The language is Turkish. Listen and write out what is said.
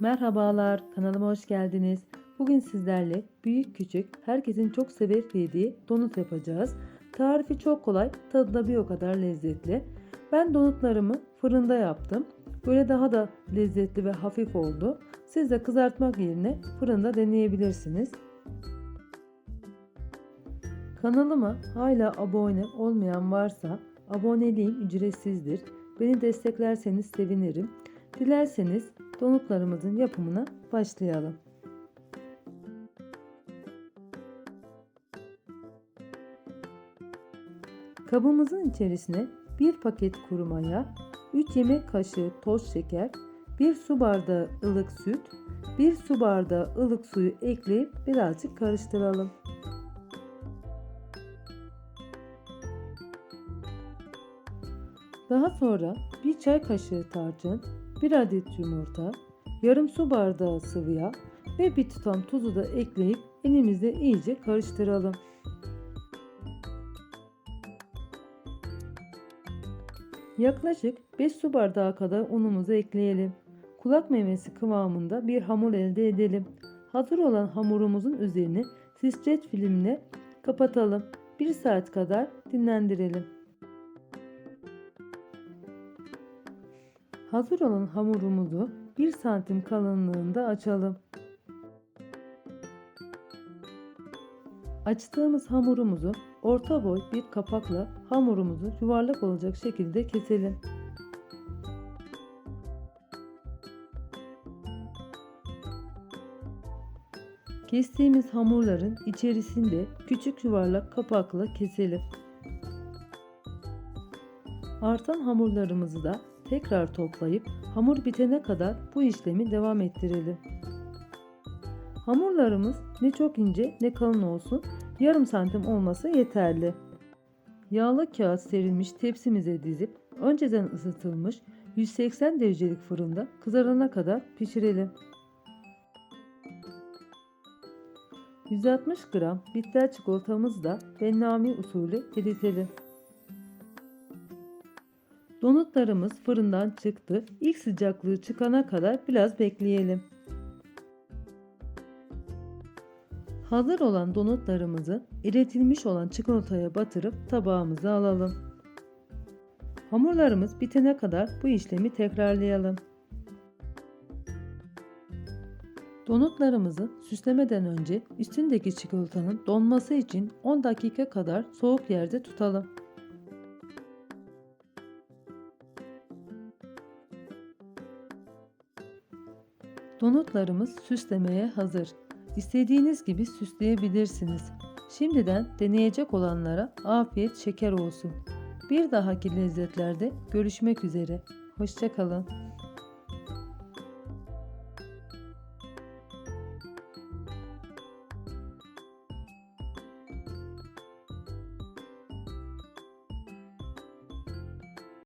Merhabalar, kanalıma hoş geldiniz. Bugün sizlerle büyük küçük herkesin çok severek yediği donut yapacağız. Tarifi çok kolay, tadı da bir o kadar lezzetli. Ben donutlarımı fırında yaptım. Böyle daha da lezzetli ve hafif oldu. Siz de kızartmak yerine fırında deneyebilirsiniz. Kanalıma hala abone olmayan varsa aboneliğim ücretsizdir. Beni desteklerseniz sevinirim. Dilerseniz donutlarımızın yapımına başlayalım. Kabımızın içerisine 1 paket kuru maya, 3 yemek kaşığı toz şeker, 1 su bardağı ılık süt, 1 su bardağı ılık suyu ekleyip birazcık karıştıralım. Daha sonra 1 çay kaşığı tarçın, 1 adet yumurta, yarım su bardağı sıvı yağ ve bir tutam tuzu da ekleyip elimizle iyice karıştıralım. Yaklaşık 5 su bardağı kadar unumuzu ekleyelim. Kulak memesi kıvamında bir hamur elde edelim. Hazır olan hamurumuzun üzerine streç filmle kapatalım. 1 saat kadar dinlendirelim. Hazır olan hamurumuzu 1 santim kalınlığında açalım. Açtığımız hamurumuzu orta boy bir kapakla hamurumuzu yuvarlak olacak şekilde keselim. Kestiğimiz hamurların içerisinde küçük yuvarlak kapakla keselim. Artan hamurlarımızı da tekrar toplayıp hamur bitene kadar bu işlemi devam ettirelim. Hamurlarımız ne çok ince ne kalın olsun yarım santim olması yeterli. Yağlı kağıt serilmiş tepsimize dizip önceden ısıtılmış 180 derecelik fırında kızarana kadar pişirelim. 160 gram bitter çikolatamızı da bennami usulü eritelim. Donutlarımız fırından çıktı. İlk sıcaklığı çıkana kadar biraz bekleyelim. Hazır olan donutlarımızı eritilmiş olan çikolataya batırıp tabağımıza alalım. Hamurlarımız bitene kadar bu işlemi tekrarlayalım. Donutlarımızı süslemeden önce üstündeki çikolatanın donması için 10 dakika kadar soğuk yerde tutalım. Donutlarımız süslemeye hazır. İstediğiniz gibi süsleyebilirsiniz. Şimdiden deneyecek olanlara afiyet şeker olsun. Bir dahaki lezzetlerde görüşmek üzere. Hoşçakalın.